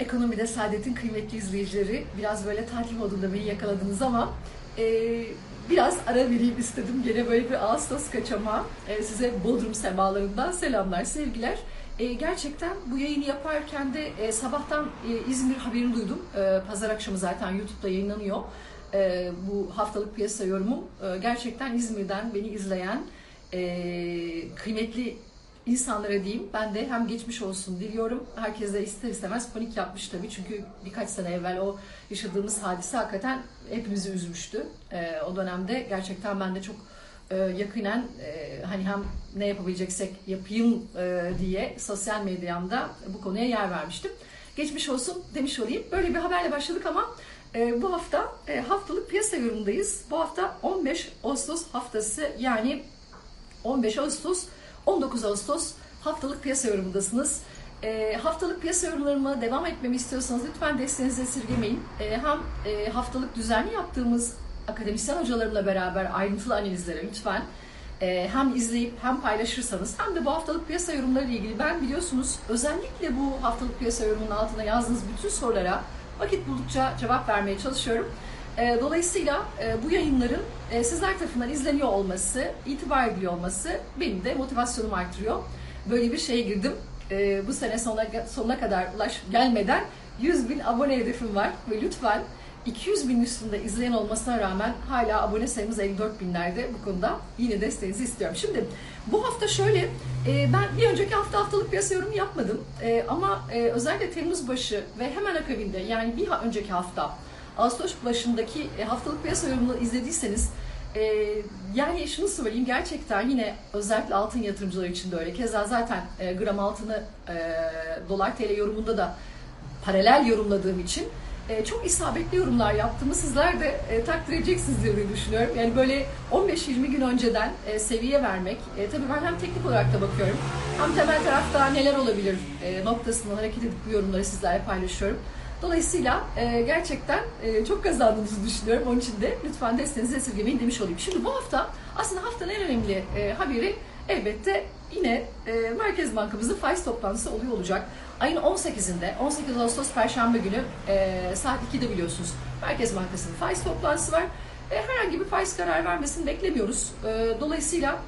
Ekonomide Saadet'in kıymetli izleyicileri biraz böyle tatil modunda beni yakaladınız ama e, biraz ara vereyim istedim. Gene böyle bir Ağustos kaçama. E, size Bodrum semalarından selamlar, sevgiler. E, gerçekten bu yayını yaparken de e, sabahtan e, İzmir haberini duydum. E, Pazar akşamı zaten YouTube'da yayınlanıyor. E, bu haftalık piyasa yorumum. E, gerçekten İzmir'den beni izleyen e, kıymetli insanlara diyeyim. Ben de hem geçmiş olsun diliyorum. Herkes de ister istemez panik yapmış tabii. Çünkü birkaç sene evvel o yaşadığımız hadise hakikaten hepimizi üzmüştü. Ee, o dönemde gerçekten ben de çok e, yakinen e, hani hem ne yapabileceksek yapayım e, diye sosyal medyamda bu konuya yer vermiştim. Geçmiş olsun demiş olayım. Böyle bir haberle başladık ama e, bu hafta e, haftalık piyasa yorumundayız. Bu hafta 15 Ağustos haftası yani 15 Ağustos 19 Ağustos haftalık piyasa yorumundasınız. E, haftalık piyasa yorumlarıma devam etmemi istiyorsanız lütfen desteğinizi esirgemeyin. E, hem e, haftalık düzenli yaptığımız akademisyen hocalarımla beraber ayrıntılı analizlere lütfen e, hem izleyip hem paylaşırsanız hem de bu haftalık piyasa yorumları ile ilgili ben biliyorsunuz özellikle bu haftalık piyasa yorumunun altına yazdığınız bütün sorulara vakit buldukça cevap vermeye çalışıyorum. E, dolayısıyla e, bu yayınların e, sizler tarafından izleniyor olması, itibar ediliyor olması benim de motivasyonumu artırıyor. Böyle bir şeye girdim. E, bu sene sonuna, sonuna kadar ulaş gelmeden 100 bin abone hedefim var ve lütfen 200 bin üstünde izleyen olmasına rağmen hala abone sayımız 54 binlerde bu konuda yine desteğinizi istiyorum. Şimdi bu hafta şöyle, ben bir önceki hafta haftalık piyasa yorumu yapmadım ama özellikle Temmuz başı ve hemen akabinde yani bir önceki hafta Ağustos başındaki e, haftalık piyasa yorumunu izlediyseniz e, yani şunu söyleyeyim gerçekten yine özellikle altın yatırımcıları için de öyle. Keza zaten e, gram altını dolar TL yorumunda da paralel yorumladığım için çok isabetli yorumlar yaptığımı sizler de takdir edeceksiniz diye düşünüyorum. Yani böyle 15-20 gün önceden seviye vermek, tabii ben hem teknik olarak da bakıyorum, hem temel tarafta neler olabilir noktasından hareket edip bu yorumları sizlerle paylaşıyorum. Dolayısıyla e, gerçekten e, çok kazandığınızı düşünüyorum. Onun için de lütfen desteğinizi esirgemeyin demiş olayım. Şimdi bu hafta aslında haftanın en önemli e, haberi elbette yine e, Merkez Bankamızın faiz toplantısı oluyor olacak. Ayın 18'inde, 18 Ağustos Perşembe günü e, saat 2'de biliyorsunuz Merkez Bankası'nın faiz toplantısı var. E, herhangi bir faiz karar vermesini beklemiyoruz. E, dolayısıyla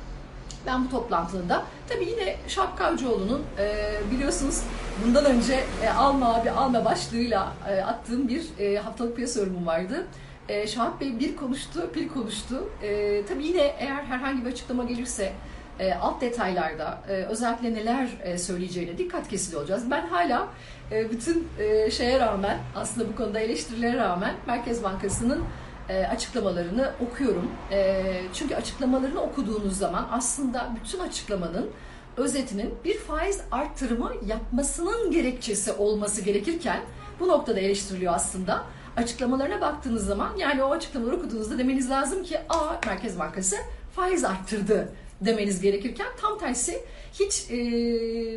ben bu toplantıda tabii yine Şap Kavcıoğlu'nun e, biliyorsunuz bundan önce e, alma abi alma başlığıyla e, attığım bir e, haftalık piyasa yorumum vardı. E, Şahap Bey bir konuştu, bir konuştu. E, tabii yine eğer herhangi bir açıklama gelirse e, alt detaylarda e, özellikle neler e, söyleyeceğine dikkat kesili olacağız. Ben hala e, bütün e, şeye rağmen aslında bu konuda eleştirilere rağmen Merkez Bankası'nın e, açıklamalarını okuyorum. E, çünkü açıklamalarını okuduğunuz zaman aslında bütün açıklamanın özetinin bir faiz arttırımı yapmasının gerekçesi olması gerekirken bu noktada eleştiriliyor aslında. Açıklamalarına baktığınız zaman yani o açıklamaları okuduğunuzda demeniz lazım ki a Merkez Bankası faiz arttırdı demeniz gerekirken tam tersi hiç e,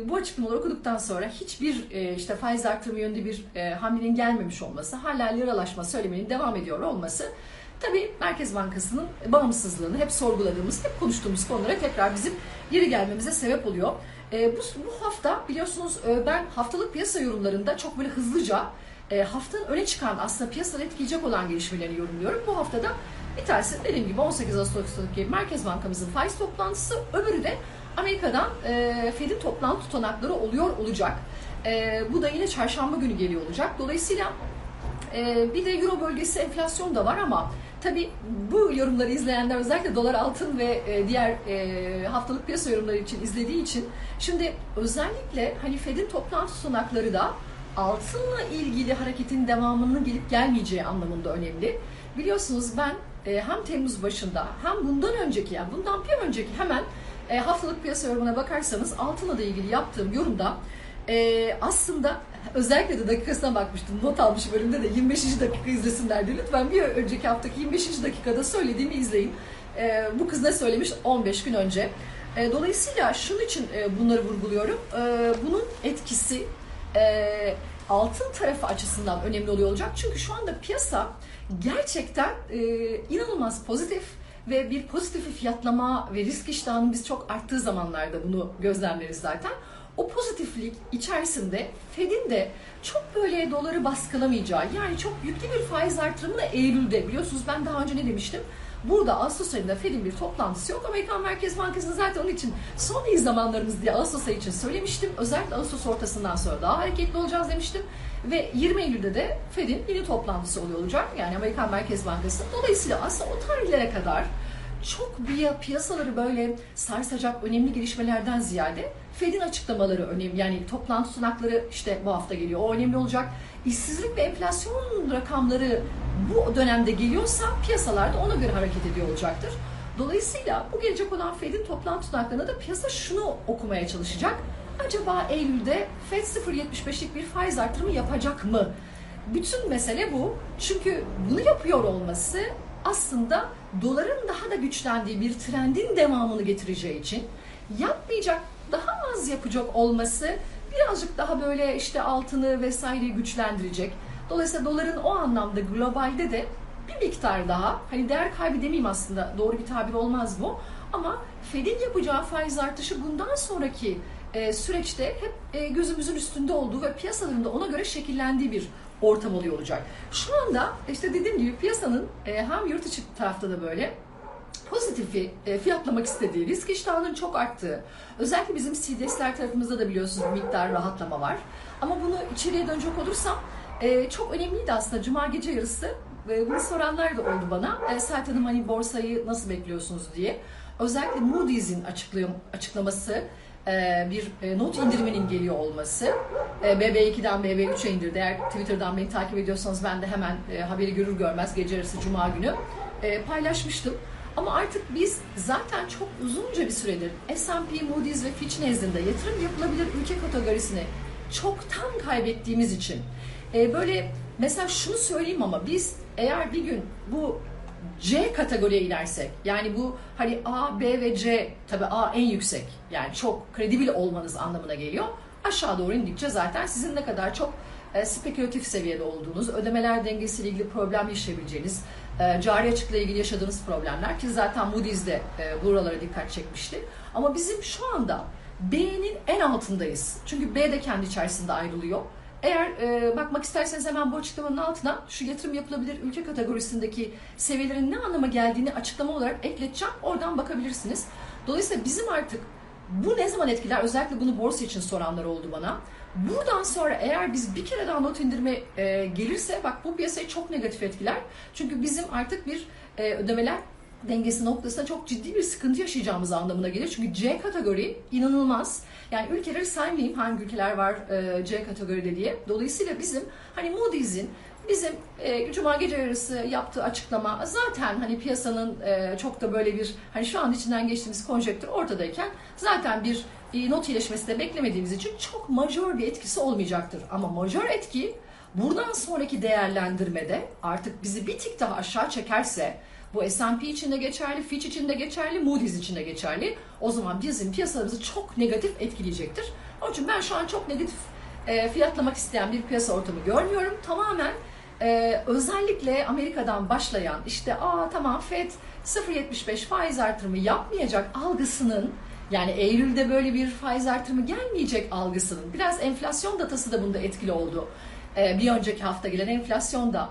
bu açıklamaları okuduktan sonra hiçbir e, işte faiz artırma yönünde bir e, hamlenin gelmemiş olması, hala liralaşma söylemenin devam ediyor olması tabii Merkez Bankası'nın bağımsızlığını hep sorguladığımız, hep konuştuğumuz konulara tekrar bizim geri gelmemize sebep oluyor. E, bu, bu hafta biliyorsunuz e, ben haftalık piyasa yorumlarında çok böyle hızlıca e, haftanın öne çıkan aslında piyasaları etkileyecek olan gelişmeleri yorumluyorum. Bu haftada bir tanesi dediğim gibi 18 Ağustos'taki Merkez Bankamızın faiz toplantısı, öbürü de Amerika'dan e, Fed'in toplantı tutanakları oluyor olacak. E, bu da yine çarşamba günü geliyor olacak. Dolayısıyla e, bir de Euro bölgesi enflasyon da var ama tabi bu yorumları izleyenler özellikle dolar altın ve e, diğer e, haftalık piyasa yorumları için izlediği için şimdi özellikle hani Fed'in toplantı tutanakları da altınla ilgili hareketin devamının gelip gelmeyeceği anlamında önemli. Biliyorsunuz ben e, hem Temmuz başında hem bundan önceki yani bundan bir önceki hemen e, haftalık piyasa yorumuna bakarsanız altınla da ilgili yaptığım yorumda e, aslında özellikle de dakikasına bakmıştım. Not almış bölümde de 25. dakika izlesinler diye. Lütfen bir önceki haftaki 25. dakikada söylediğimi izleyin. Bu kız ne söylemiş 15 gün önce. Dolayısıyla şunun için bunları vurguluyorum. Bunun etkisi e, altın tarafı açısından önemli oluyor olacak. Çünkü şu anda piyasa gerçekten e, inanılmaz pozitif ve bir pozitif fiyatlama ve risk iştahının biz çok arttığı zamanlarda bunu gözlemleriz zaten. o pozitiflik içerisinde Fed'in de çok böyle doları baskılamayacağı yani çok yüklü bir faiz artırımını Eylül'de biliyorsunuz ben daha önce ne demiştim? Burada Ağustos ayında Fed'in bir toplantısı yok. Amerikan Merkez Bankası'nın zaten onun için son iyi zamanlarımız diye Ağustos ayı için söylemiştim. Özellikle Ağustos ortasından sonra daha hareketli olacağız demiştim. Ve 20 Eylül'de de Fed'in yeni toplantısı oluyor olacak. Yani Amerikan Merkez Bankası. Dolayısıyla aslında o tarihlere kadar çok piyasaları böyle sarsacak önemli gelişmelerden ziyade Fed'in açıklamaları önemli. Yani toplantı sunakları işte bu hafta geliyor. O önemli olacak. İşsizlik ve enflasyon rakamları bu dönemde geliyorsa piyasalar da ona göre hareket ediyor olacaktır. Dolayısıyla bu gelecek olan Fed'in toplantı sunaklarında da piyasa şunu okumaya çalışacak. Acaba Eylül'de Fed 0.75'lik bir faiz artırımı yapacak mı? Bütün mesele bu. Çünkü bunu yapıyor olması aslında doların daha da güçlendiği bir trendin devamını getireceği için yapmayacak, daha az yapacak olması birazcık daha böyle işte altını vesaire güçlendirecek. Dolayısıyla doların o anlamda globalde de bir miktar daha hani değer kaybı demeyeyim aslında doğru bir tabir olmaz bu ama Fed'in yapacağı faiz artışı bundan sonraki e, süreçte hep e, gözümüzün üstünde olduğu ve piyasaların da ona göre şekillendiği bir ortam oluyor olacak. Şu anda işte dediğim gibi piyasanın e, hem yurt içi tarafta da böyle pozitifi e, fiyatlamak istediği, risk iştahının çok arttığı, özellikle bizim CDS'ler tarafımızda da biliyorsunuz bir miktar rahatlama var. Ama bunu içeriye dönecek olursam e, çok önemliydi aslında Cuma gece yarısı. E, bunu soranlar da oldu bana. E, Serhat Hanım hani borsayı nasıl bekliyorsunuz diye. Özellikle Moody's'in açıklaması bir e, not indiriminin geliyor olması. E, BB2'den BB3'e indirdi. Eğer Twitter'dan beni takip ediyorsanız ben de hemen haberi görür görmez gece yarısı Cuma günü paylaşmıştım. Ama artık biz zaten çok uzunca bir süredir S&P, Moody's ve Fitch nezdinde yatırım yapılabilir ülke kategorisini çoktan kaybettiğimiz için böyle mesela şunu söyleyeyim ama biz eğer bir gün bu C kategoriye inersek yani bu hani A, B ve C tabi A en yüksek yani çok kredibil olmanız anlamına geliyor. Aşağı doğru indikçe zaten sizin ne kadar çok e, spekülatif seviyede olduğunuz, ödemeler dengesiyle ilgili problem yaşayabileceğiniz, e, cari açıkla ilgili yaşadığınız problemler ki zaten Moody's'de e, buralara dikkat çekmişti. Ama bizim şu anda B'nin en altındayız. Çünkü B de kendi içerisinde ayrılıyor. Eğer e, bakmak isterseniz hemen bu açıklamanın altına şu yatırım yapılabilir ülke kategorisindeki seviyelerin ne anlama geldiğini açıklama olarak ekleteceğim. Oradan bakabilirsiniz. Dolayısıyla bizim artık bu ne zaman etkiler? Özellikle bunu borsa için soranlar oldu bana. Buradan sonra eğer biz bir kere daha not indirme e, gelirse bak bu piyasayı çok negatif etkiler. Çünkü bizim artık bir e, ödemeler dengesi noktasında çok ciddi bir sıkıntı yaşayacağımız anlamına gelir. Çünkü C kategori inanılmaz. Yani ülkeleri saymayayım hangi ülkeler var e, C kategoride diye. Dolayısıyla bizim hani Moody's'in bizim e, Cuma gece yarısı yaptığı açıklama zaten hani piyasanın e, çok da böyle bir hani şu an içinden geçtiğimiz konjektür ortadayken zaten bir e, not iyileşmesi de beklemediğimiz için çok majör bir etkisi olmayacaktır. Ama majör etki buradan sonraki değerlendirmede artık bizi bir tık daha aşağı çekerse bu S&P için de geçerli, Fitch için de geçerli, Moody's için de geçerli. O zaman bizim piyasalarımızı çok negatif etkileyecektir. Onun için ben şu an çok negatif e, fiyatlamak isteyen bir piyasa ortamı görmüyorum. Tamamen e, özellikle Amerika'dan başlayan işte aa tamam Fed 0.75 faiz artırımı yapmayacak algısının yani Eylül'de böyle bir faiz artırımı gelmeyecek algısının biraz enflasyon datası da bunda etkili oldu. E, bir önceki hafta gelen enflasyon da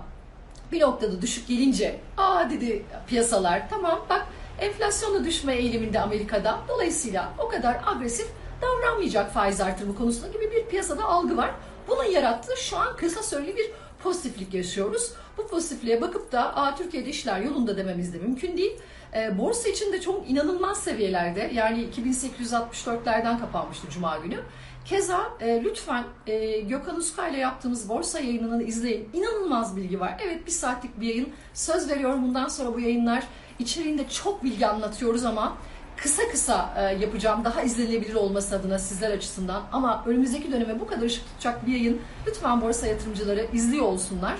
bir noktada düşük gelince aa dedi piyasalar tamam bak enflasyon da düşme eğiliminde Amerika'da. Dolayısıyla o kadar agresif davranmayacak faiz artırımı konusunda gibi bir piyasada algı var. Bunun yarattığı şu an kısa süreli bir pozitiflik yaşıyoruz. Bu pozitifliğe bakıp da Aa, Türkiye'de işler yolunda dememiz de mümkün değil. E, borsa için de çok inanılmaz seviyelerde yani 2864'lerden kapanmıştı Cuma günü. Keza e, lütfen e, Gökhan Uska ile yaptığımız borsa yayınını izleyin. İnanılmaz bilgi var. Evet bir saatlik bir yayın. Söz veriyorum bundan sonra bu yayınlar içeriğinde çok bilgi anlatıyoruz ama kısa kısa e, yapacağım daha izlenebilir olması adına sizler açısından. Ama önümüzdeki döneme bu kadar ışık tutacak bir yayın lütfen borsa yatırımcıları izliyor olsunlar.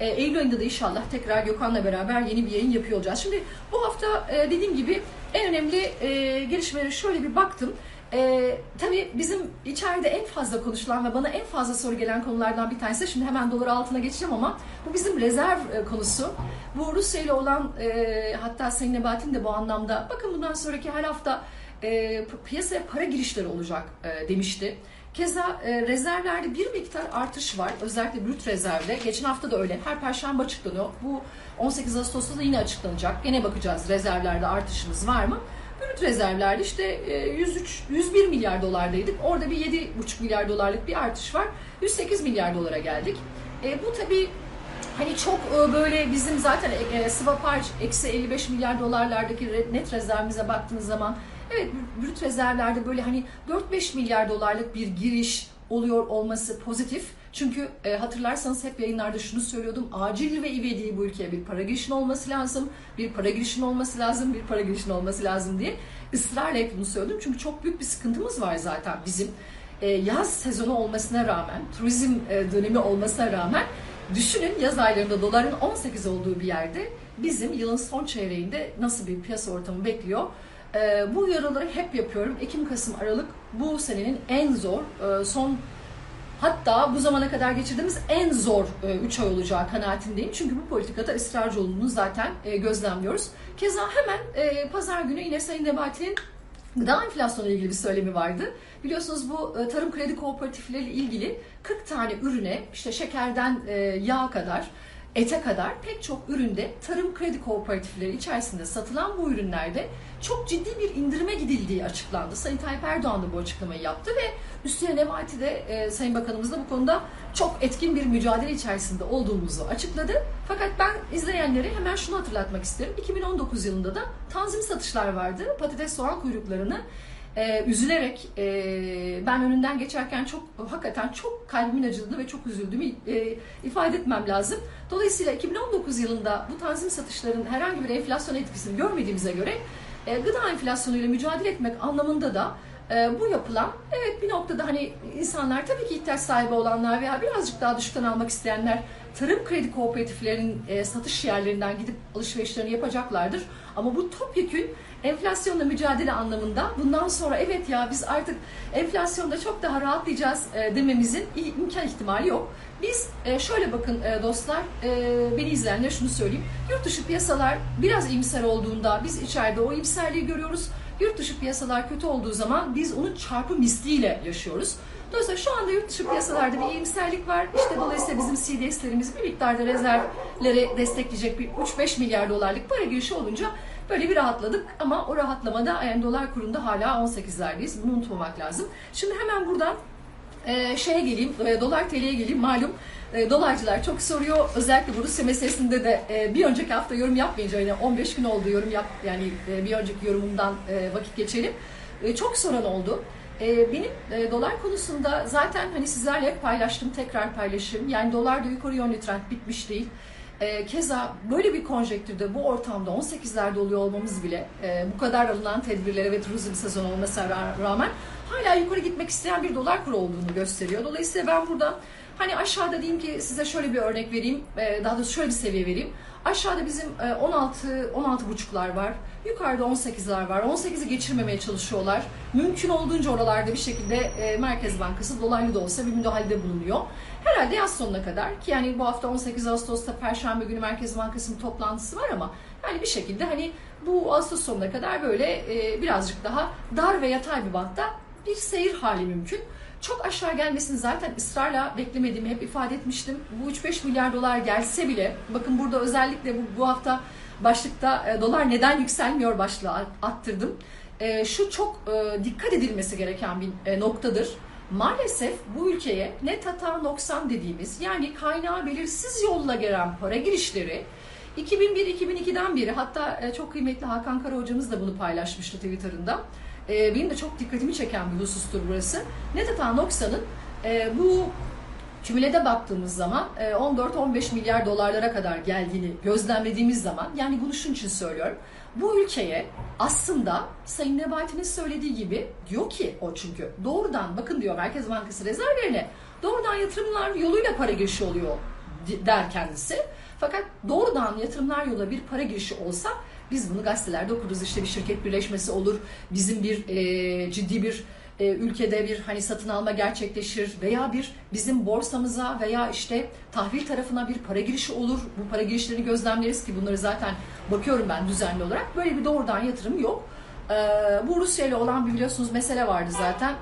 E, Eylül ayında da inşallah tekrar Gökhan'la beraber yeni bir yayın yapıyor olacağız. Şimdi bu hafta e, dediğim gibi en önemli e, gelişmeleri şöyle bir baktım. Ee, tabii bizim içeride en fazla konuşulan ve bana en fazla soru gelen konulardan bir tanesi, şimdi hemen dolar altına geçeceğim ama bu bizim rezerv e, konusu. Bu Rusya ile olan e, hatta Sayın Nebatin de bu anlamda bakın bundan sonraki her hafta e, piyasaya para girişleri olacak e, demişti. Keza e, rezervlerde bir miktar artış var. Özellikle brüt rezervde. Geçen hafta da öyle. Her perşembe açıklanıyor. Bu 18 Ağustos'ta da yine açıklanacak. Gene bakacağız rezervlerde artışımız var mı? Brüt rezervlerde işte e, 103, 101 milyar dolardaydık. Orada bir 7,5 milyar dolarlık bir artış var. 108 milyar dolara geldik. E, bu tabii Hani çok e, böyle bizim zaten e, swap harç eksi 55 milyar dolarlardaki net rezervimize baktığınız zaman evet brüt rezervlerde böyle hani 4-5 milyar dolarlık bir giriş oluyor olması pozitif. Çünkü e, hatırlarsanız hep yayınlarda şunu söylüyordum. Acil ve ivedi bu ülkeye bir para girişinin olması lazım. Bir para girişinin olması lazım. Bir para girişinin olması lazım diye ısrarla hep bunu söyledim. Çünkü çok büyük bir sıkıntımız var zaten bizim. E, yaz sezonu olmasına rağmen, turizm e, dönemi olmasına rağmen Düşünün yaz aylarında doların 18 olduğu bir yerde bizim yılın son çeyreğinde nasıl bir piyasa ortamı bekliyor? Ee, bu uyarıları hep yapıyorum. Ekim, Kasım, Aralık bu senenin en zor, e, son hatta bu zamana kadar geçirdiğimiz en zor 3 ay olacağı kanaatindeyim. Çünkü bu politikada ısrarcı olduğunu zaten e, gözlemliyoruz. Keza hemen e, pazar günü yine Sayın Nebati'nin Gıda enflasyonu ile ilgili bir söylemi vardı. Biliyorsunuz bu e, tarım kredi kooperatifleriyle ilgili 40 tane ürüne işte şekerden e, yağ kadar ete kadar pek çok üründe tarım kredi kooperatifleri içerisinde satılan bu ürünlerde çok ciddi bir indirime gidildiği açıklandı. Sayın Tayyip Erdoğan da bu açıklamayı yaptı ve üstüne Nebati de e, Sayın Bakanımız da bu konuda çok etkin bir mücadele içerisinde olduğumuzu açıkladı. Fakat ben izleyenlere hemen şunu hatırlatmak isterim. 2019 yılında da tanzim satışlar vardı. Patates soğan kuyruklarını e, üzülerek e, ben önünden geçerken çok hakikaten çok kalbimin acıdığını ve çok üzüldüğümü e, ifade etmem lazım. Dolayısıyla 2019 yılında bu tanzim satışların herhangi bir enflasyon etkisini görmediğimize göre e, gıda enflasyonuyla mücadele etmek anlamında da e, bu yapılan evet bir noktada hani insanlar tabii ki ihtiyaç sahibi olanlar veya birazcık daha düşükten almak isteyenler tarım kredi kooperatiflerinin e, satış yerlerinden gidip alışverişlerini yapacaklardır. Ama bu topyekün enflasyonla mücadele anlamında bundan sonra evet ya biz artık enflasyonda çok daha rahatlayacağız e, dememizin imkan ihtimali yok. Biz e, şöyle bakın e, dostlar, e, beni izleyenler şunu söyleyeyim. Yurt dışı piyasalar biraz iyimser olduğunda biz içeride o iyimserliği görüyoruz. Yurt dışı piyasalar kötü olduğu zaman biz onun çarpı misliyle yaşıyoruz. Dolayısıyla şu anda yurt dışı piyasalarda bir iyimserlik var. İşte dolayısıyla bizim CDS'lerimiz bir miktarda rezervleri destekleyecek bir 3-5 milyar dolarlık para girişi olunca böyle bir rahatladık. Ama o rahatlamada yani dolar kurunda hala 18'lerdeyiz. Bunu unutmamak lazım. Şimdi hemen buradan e, şeye geleyim, e, dolar TL'ye geleyim. Malum e, dolarcılar çok soruyor. Özellikle bu Rusya meselesinde de e, bir önceki hafta yorum yapmayınca yani 15 gün oldu yorum yap yani e, bir önceki yorumumdan e, vakit geçelim. E, çok soran oldu. E, benim e, dolar konusunda zaten hani sizlerle hep paylaştım, tekrar paylaşayım. Yani dolar da yukarı yönlü trend bitmiş değil. E, keza böyle bir konjektürde bu ortamda 18'lerde oluyor olmamız bile e, bu kadar alınan tedbirlere ve turizm sezonu olmasına rağmen hala yukarı gitmek isteyen bir dolar kuru olduğunu gösteriyor. Dolayısıyla ben burada hani aşağıda diyeyim ki size şöyle bir örnek vereyim, e, daha doğrusu şöyle bir seviye vereyim. Aşağıda bizim e, 16 16 buçuklar var. Yukarıda 18'ler var. 18'i geçirmemeye çalışıyorlar. Mümkün olduğunca oralarda bir şekilde e, Merkez Bankası dolaylı da olsa bir müdahalede bulunuyor. Herhalde yaz sonuna kadar ki yani bu hafta 18 Ağustos'ta Perşembe günü Merkez Bankası'nın toplantısı var ama yani bir şekilde hani bu Ağustos sonuna kadar böyle e, birazcık daha dar ve yatay bir bantta bir seyir hali mümkün. Çok aşağı gelmesini zaten ısrarla beklemediğimi hep ifade etmiştim. Bu 3-5 milyar dolar gelse bile bakın burada özellikle bu, bu hafta başlıkta e, dolar neden yükselmiyor başlığı attırdım. E, şu çok e, dikkat edilmesi gereken bir e, noktadır. Maalesef bu ülkeye net hata noksan dediğimiz yani kaynağı belirsiz yolla gelen para girişleri 2001-2002'den beri hatta e, çok kıymetli Hakan Kara hocamız da bunu paylaşmıştı Twitter'ında. E, benim de çok dikkatimi çeken bir husustur burası. Net hata noksanın e, bu Kümülede baktığımız zaman 14-15 milyar dolarlara kadar geldiğini gözlemlediğimiz zaman yani bunu şunun için söylüyorum. Bu ülkeye aslında Sayın Nebati'nin söylediği gibi diyor ki o çünkü doğrudan bakın diyor Merkez Bankası rezervlerine doğrudan yatırımlar yoluyla para girişi oluyor der kendisi. Fakat doğrudan yatırımlar yola bir para girişi olsa biz bunu gazetelerde okuruz. İşte bir şirket birleşmesi olur, bizim bir e, ciddi bir e, ülkede bir hani satın alma gerçekleşir veya bir bizim borsamıza veya işte tahvil tarafına bir para girişi olur. Bu para girişlerini gözlemleriz ki bunları zaten bakıyorum ben düzenli olarak. Böyle bir doğrudan yatırım yok. Ee, bu Rusya ile olan bir biliyorsunuz mesele vardı zaten.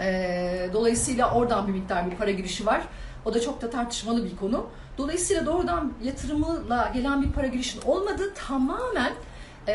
Ee, dolayısıyla oradan bir miktar bir para girişi var. O da çok da tartışmalı bir konu. Dolayısıyla doğrudan yatırımla gelen bir para girişinin olmadığı tamamen e,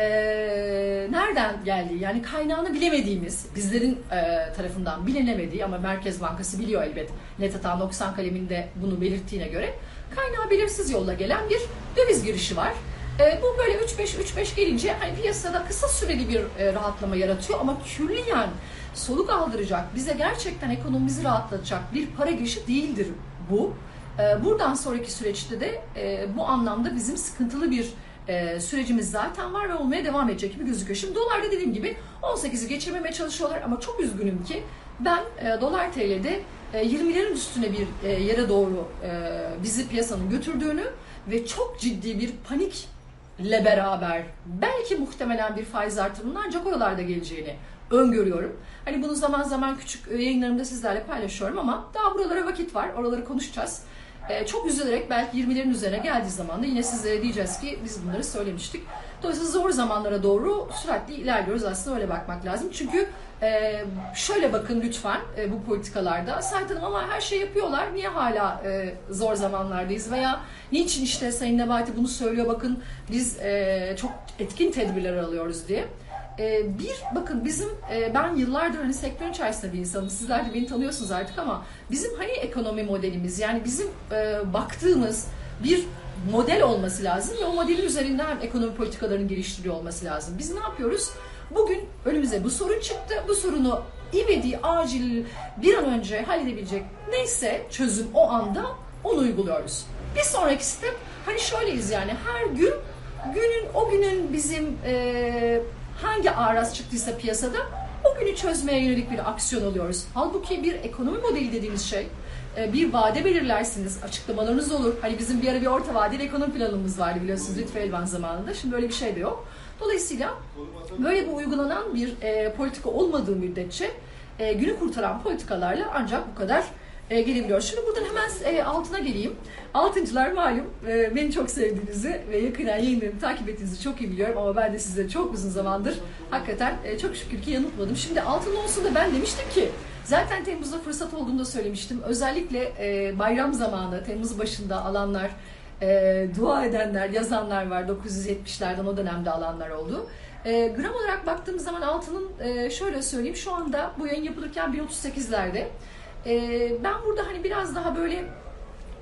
nereden geldiği yani kaynağını bilemediğimiz bizlerin e, tarafından bilinemediği ama Merkez Bankası biliyor elbet net hata 90 kaleminde bunu belirttiğine göre kaynağı belirsiz yolla gelen bir döviz girişi var. E, bu böyle 3-5-3-5 gelince hani piyasada kısa süreli bir e, rahatlama yaratıyor ama külliyen soluk aldıracak, bize gerçekten ekonomimizi rahatlatacak bir para girişi değildir bu. E, buradan sonraki süreçte de e, bu anlamda bizim sıkıntılı bir e, sürecimiz zaten var ve olmaya devam edecek gibi gözüküyor. Şimdi dolarda dediğim gibi 18'i geçirmemeye çalışıyorlar ama çok üzgünüm ki ben e, dolar TL'de e, 20'lerin üstüne bir yere doğru bizi piyasanın götürdüğünü ve çok ciddi bir panikle beraber belki muhtemelen bir faiz artırımının ancak oralarda geleceğini öngörüyorum. Hani bunu zaman zaman küçük yayınlarımda sizlerle paylaşıyorum ama daha buralara vakit var. Oraları konuşacağız. Ee, çok üzülerek belki 20'lerin üzerine geldiği zaman da yine sizlere diyeceğiz ki biz bunları söylemiştik. Dolayısıyla zor zamanlara doğru süratli ilerliyoruz. Aslında öyle bakmak lazım. Çünkü e, şöyle bakın lütfen e, bu politikalarda. Sait Hanım ama her şey yapıyorlar. Niye hala e, zor zamanlardayız? Veya niçin işte Sayın Nebati bunu söylüyor bakın biz e, çok etkin tedbirler alıyoruz diye. Ee, bir bakın bizim e, ben yıllardır hani sektörün içerisinde bir insanım. Sizler de beni tanıyorsunuz artık ama bizim hani ekonomi modelimiz yani bizim e, baktığımız bir model olması lazım ve o modelin üzerinden ekonomi politikalarının geliştiriliyor olması lazım. Biz ne yapıyoruz? Bugün önümüze bu sorun çıktı. Bu sorunu ivedi, acil, bir an önce halledebilecek neyse çözüm o anda onu uyguluyoruz. Bir sonraki step hani şöyleyiz yani her gün günün o günün bizim e, hangi araz çıktıysa piyasada o günü çözmeye yönelik bir aksiyon alıyoruz. Halbuki bir ekonomi modeli dediğimiz şey e, bir vade belirlersiniz, açıklamalarınız olur. Hani bizim bir ara bir orta vadeli ekonomi planımız vardı biliyorsunuz Lütfü Elvan zamanında. Şimdi böyle bir şey de yok. Dolayısıyla böyle bir uygulanan bir e, politika olmadığı müddetçe e, günü kurtaran politikalarla ancak bu kadar e, gelebiliyor. Şimdi buradan hemen e, altına geleyim. Altıncılar malum e, beni çok sevdiğinizi ve yakından yayınlarımı takip ettiğinizi çok iyi biliyorum ama ben de sizleri çok uzun zamandır hakikaten e, çok şükür ki yanıltmadım. Şimdi altın olsun da ben demiştim ki zaten Temmuz'da fırsat olduğunu da söylemiştim. Özellikle e, bayram zamanı Temmuz başında alanlar e, dua edenler, yazanlar var. 970'lerden o dönemde alanlar oldu. E, gram olarak baktığımız zaman altının e, şöyle söyleyeyim şu anda bu yayın yapılırken 1.38'lerde. E, ben burada hani biraz daha böyle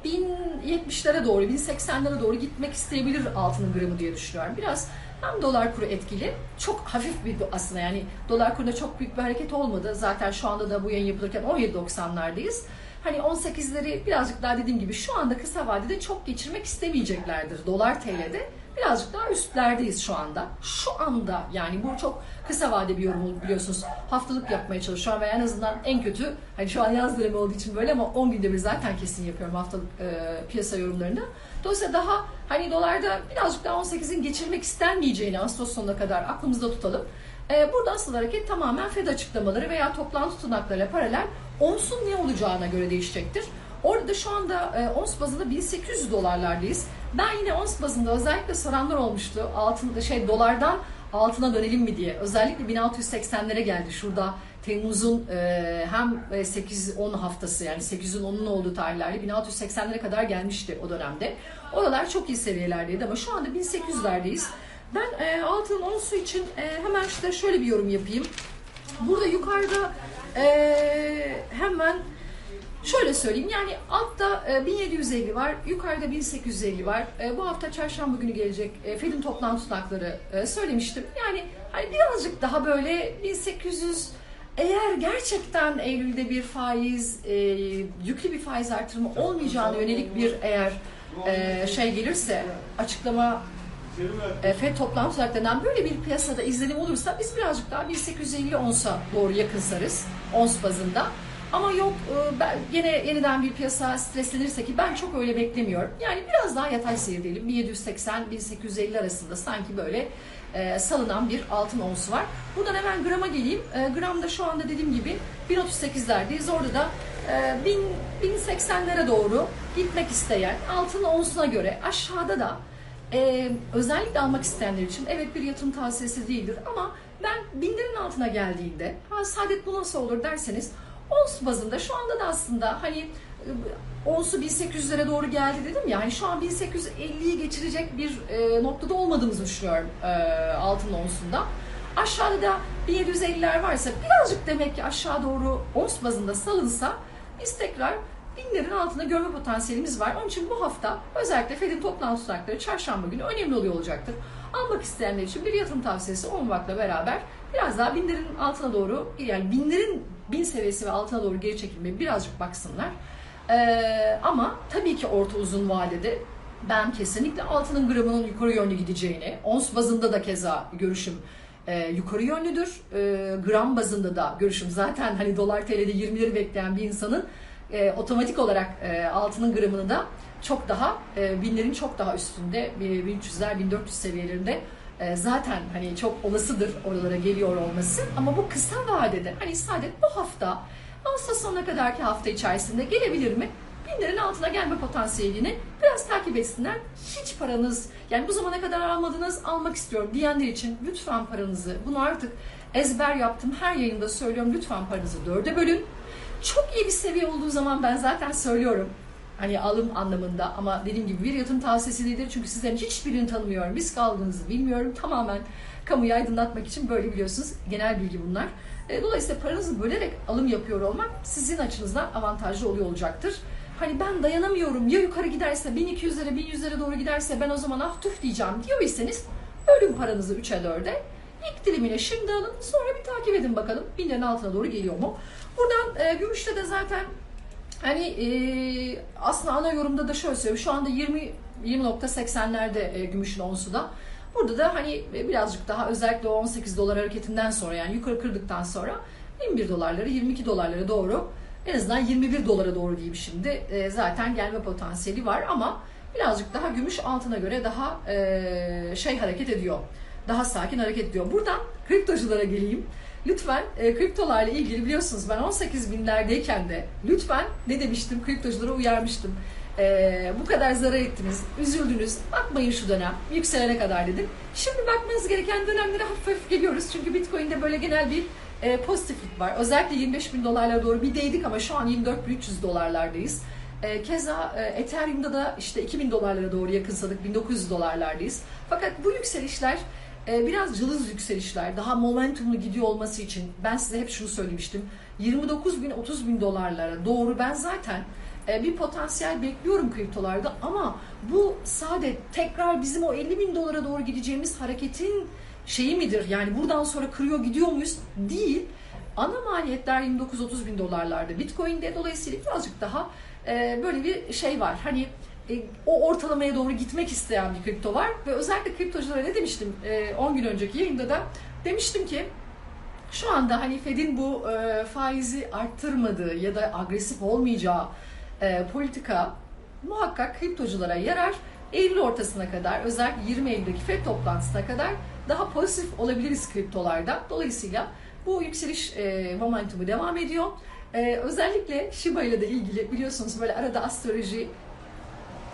1070'lere doğru, 1080'lere doğru gitmek isteyebilir altının gramı diye düşünüyorum. Biraz hem dolar kuru etkili, çok hafif bir aslında yani dolar kurunda çok büyük bir hareket olmadı. Zaten şu anda da bu yayın yapılırken 17.90'lardayız. Hani 18'leri birazcık daha dediğim gibi şu anda kısa vadede çok geçirmek istemeyeceklerdir dolar TL'de. Birazcık daha üstlerdeyiz şu anda. Şu anda yani bu çok kısa vade bir yorum biliyorsunuz. Haftalık yapmaya çalışıyorum ve en azından en kötü hani şu an yaz dönemi olduğu için böyle ama 10 günde bir zaten kesin yapıyorum haftalık e, piyasa yorumlarını. Dolayısıyla daha hani dolarda birazcık daha 18'in geçirmek istenmeyeceğini Ağustos sonuna kadar aklımızda tutalım. E, burada asıl hareket tamamen Fed açıklamaları veya toplantı tutanaklarıyla paralel onsun ne olacağına göre değişecektir. Orada da şu anda e, ons bazında 1800 dolarlardayız. Ben yine ons bazında özellikle soranlar olmuştu. Altında şey dolardan altına dönelim mi diye. Özellikle 1680'lere geldi. Şurada Temmuz'un e, hem 8-10 haftası yani 8'in 10'un olduğu tarihlerde 1680'lere kadar gelmişti o dönemde. Oralar çok iyi seviyelerdeydi ama şu anda 1800'lerdeyiz. Ben e, altın onsu için e, hemen işte şöyle bir yorum yapayım. Burada yukarıda e, hemen Şöyle söyleyeyim yani altta e, 1750 var, yukarıda 1850 var. E, bu hafta çarşamba günü gelecek e, Fed'in toplantı tutanakları e, söylemiştim. Yani hani birazcık daha böyle 1800 eğer gerçekten Eylül'de bir faiz, e, yüklü bir faiz artırımı olmayacağına yönelik bir eğer e, şey gelirse, açıklama e, FED toplantı tutanaklarından böyle bir piyasada izlenim olursa biz birazcık daha 1850 onsa doğru yakınsarız ons bazında. Ama yok e, ben yine yeniden bir piyasa streslenirse ki ben çok öyle beklemiyorum. Yani biraz daha yatay seyredelim. 1780-1850 arasında sanki böyle e, salınan bir altın onsu var. Buradan hemen grama geleyim. E, gramda şu anda dediğim gibi 1038'lerdeyiz. Orada da e, 1000, 1080'lere doğru gitmek isteyen altın onsuna göre aşağıda da özellikle almak isteyenler için evet bir yatırım tavsiyesi değildir ama ben binlerin altına geldiğinde ha saadet bu nasıl olur derseniz ons bazında şu anda da aslında hani e, onsu 1800'lere doğru geldi dedim ya hani şu an 1850'yi geçirecek bir e, noktada olmadığımızı düşünüyorum e, altın onsunda. Aşağıda da 1750'ler varsa birazcık demek ki aşağı doğru ons bazında salınsa biz tekrar binlerin altında görme potansiyelimiz var. Onun için bu hafta özellikle Fed'in toplantı tutanakları çarşamba günü önemli oluyor olacaktır. Almak isteyenler için bir yatırım tavsiyesi olmamakla beraber biraz daha binlerin altına doğru yani binlerin bin seviyesi ve altına doğru geri çekilmeye birazcık baksınlar. Ee, ama tabii ki orta uzun vadede ben kesinlikle altının gramının yukarı yönlü gideceğini, ons bazında da keza görüşüm e, yukarı yönlüdür. E, gram bazında da görüşüm zaten hani dolar TL'de 20'leri bekleyen bir insanın e, otomatik olarak e, altının gramını da çok daha e, binlerin çok daha üstünde bir 1300'ler 1400 seviyelerinde e, zaten hani çok olasıdır oralara geliyor olması ama bu kısa vadede hani sadece bu hafta Ağustos sonuna kadarki hafta içerisinde gelebilir mi? Binlerin altına gelme potansiyelini biraz takip etsinler. Hiç paranız yani bu zamana kadar almadınız almak istiyorum diyenler için lütfen paranızı bunu artık ezber yaptım her yayında söylüyorum lütfen paranızı dörde bölün. Çok iyi bir seviye olduğu zaman ben zaten söylüyorum. Hani alım anlamında ama dediğim gibi bir yatırım tavsiyesi değildir. Çünkü sizlerin hiçbirini tanımıyorum. Risk aldığınızı bilmiyorum. Tamamen kamuyu aydınlatmak için böyle biliyorsunuz. Genel bilgi bunlar. E, Dolayısıyla paranızı bölerek alım yapıyor olmak sizin açınızdan avantajlı oluyor olacaktır. Hani ben dayanamıyorum ya yukarı giderse 1200'lere 1100'lere doğru giderse ben o zaman ah tüh diyeceğim diyorsanız bölün paranızı 3'e 4'e. İlk dilimine şimdi alın sonra bir takip edin bakalım binlerin altına doğru geliyor mu? Buradan e, gümüşte de zaten hani e, aslında ana yorumda da şöyle söylüyorum şu anda 20 20.80'lerde e, gümüşün onsu da. Burada da hani birazcık daha özellikle o 18 dolar hareketinden sonra yani yukarı kırdıktan sonra 21 dolarları 22 dolarlara doğru en azından 21 dolara doğru diyeyim şimdi e, zaten gelme potansiyeli var ama birazcık daha gümüş altına göre daha e, şey hareket ediyor. Daha sakin hareket ediyor. Buradan kriptoculara geleyim. Lütfen e, kriptolarla ilgili biliyorsunuz ben 18 binlerdeyken de lütfen ne demiştim kriptoculara uyarmıştım. E, bu kadar zarar ettiniz, üzüldünüz, bakmayın şu dönem yükselene kadar dedim. Şimdi bakmanız gereken dönemlere hafif hafif geliyoruz. Çünkü Bitcoin'de böyle genel bir e, pozitiflik var. Özellikle 25 bin dolarlara doğru bir değdik ama şu an 24 bin 300 dolarlardayız. E, keza e, Ethereum'da da işte 2000 dolarlara doğru yakınsadık 1900 dolarlardayız. Fakat bu yükselişler e, biraz cılız yükselişler, daha momentumlu gidiyor olması için ben size hep şunu söylemiştim. 29 bin 30 bin dolarlara doğru ben zaten e, bir potansiyel bekliyorum kriptolarda ama bu sade tekrar bizim o 50 bin dolara doğru gideceğimiz hareketin şeyi midir? Yani buradan sonra kırıyor gidiyor muyuz? Değil. Ana maliyetler 29-30 bin dolarlarda Bitcoin'de dolayısıyla birazcık daha e, böyle bir şey var. Hani e, o ortalamaya doğru gitmek isteyen bir kripto var ve özellikle kriptoculara ne demiştim e, 10 gün önceki yayında da demiştim ki şu anda hani Fed'in bu e, faizi arttırmadığı ya da agresif olmayacağı e, politika muhakkak kriptoculara yarar. Eylül ortasına kadar özellikle 20 Eylül'deki FED toplantısına kadar daha pozitif olabiliriz kriptolarda. Dolayısıyla bu yükseliş e, momentumu devam ediyor. E, özellikle Shiba ile de ilgili biliyorsunuz böyle arada astroloji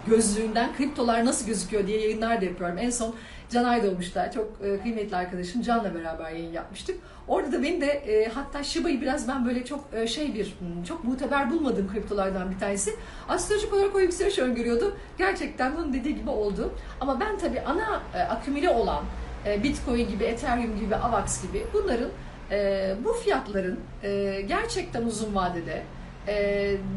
gözlüğünden kriptolar nasıl gözüküyor diye yayınlar da yapıyorum. En son Can Aydoğmuş'ta çok e, kıymetli arkadaşım Can'la beraber yayın yapmıştık. Orada da beni de e, hatta Shiba'yı biraz ben böyle çok e, şey bir hmm, çok muteber bulmadığım kriptolardan bir tanesi. Astrolojik olarak o yükseliş öngörüyordu. Gerçekten bunun dediği gibi oldu. Ama ben tabii ana e, akümüle olan e, Bitcoin gibi, Ethereum gibi, AVAX gibi bunların e, bu fiyatların e, gerçekten uzun vadede e,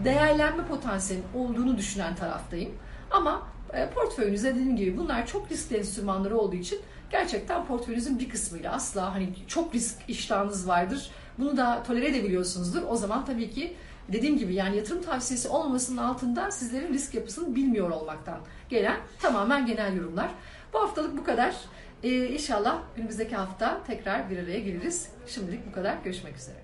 değerlenme potansiyeli olduğunu düşünen taraftayım. Ama e, portföyünüzde dediğim gibi bunlar çok riskli enstrümanları olduğu için gerçekten portföyünüzün bir kısmıyla asla hani çok risk iştahınız vardır. Bunu da tolere edebiliyorsunuzdur. O zaman tabii ki dediğim gibi yani yatırım tavsiyesi olmamasının altında sizlerin risk yapısını bilmiyor olmaktan gelen tamamen genel yorumlar. Bu haftalık bu kadar. Ee, inşallah önümüzdeki hafta tekrar bir araya geliriz. Şimdilik bu kadar. Görüşmek üzere.